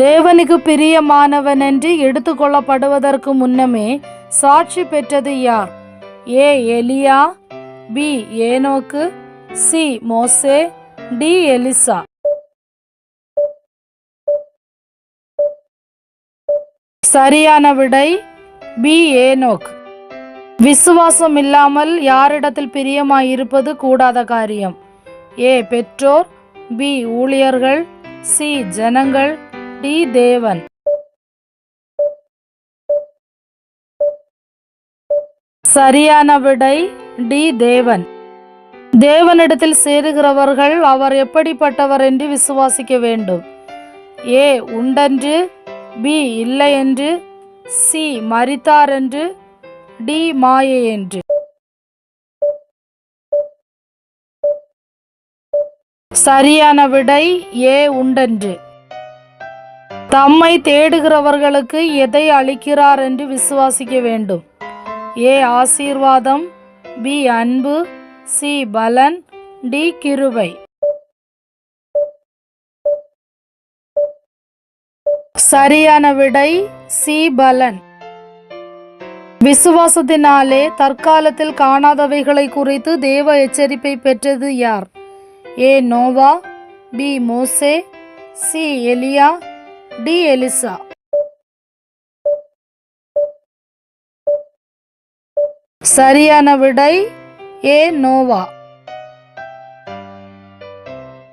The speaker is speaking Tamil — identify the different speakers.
Speaker 1: தேவனுக்கு பிரியமானவன் என்று எடுத்துக்கொள்ளப்படுவதற்கு முன்னமே சாட்சி பெற்றது யார்? ஏ எலியா பி ஏனோக்கு சி மோசே டி எலிசா. சரியான விடை பி ஏனோக். விசுவாசம் இல்லாமல் யாரிடத்தில் பிரியமாய் இருப்பது கூடாத காரியம். ஏ பெற்றோர் பி ஊழியர்கள் சி ஜனங்கள் டி. தேவன். சரியான விடை டி. தேவன். தேவனிடத்தில் சேருகிறவர்கள் அவர் எப்படிப்பட்டவர் என்று விசுவாசிக்க வேண்டும். ஏ. உண்டென்று பி. இல்லை என்று சி. மறித்தார் என்று டி. மாயை என்று சரியான விடை ஏ. உண்டென்று. தம்மை தேடுகிறவர்களுக்கு எதை அளிக்கிறார் என்று விசுவாசிக்க வேண்டும். ஏ ஆசீர்வாதம். பி அன்பு. சி பலன். டி கிருபை. சரியான விடை சி பலன். விசுவாசத்தினாலே தற்காலத்தில் காணாதவைகளை குறித்து தேவ எச்சரிப்பை பெற்றது யார்? ஏ நோவா. பி மோசே. சி எலியா. டி எலிசா. சரியான விடை ஏ நோவா.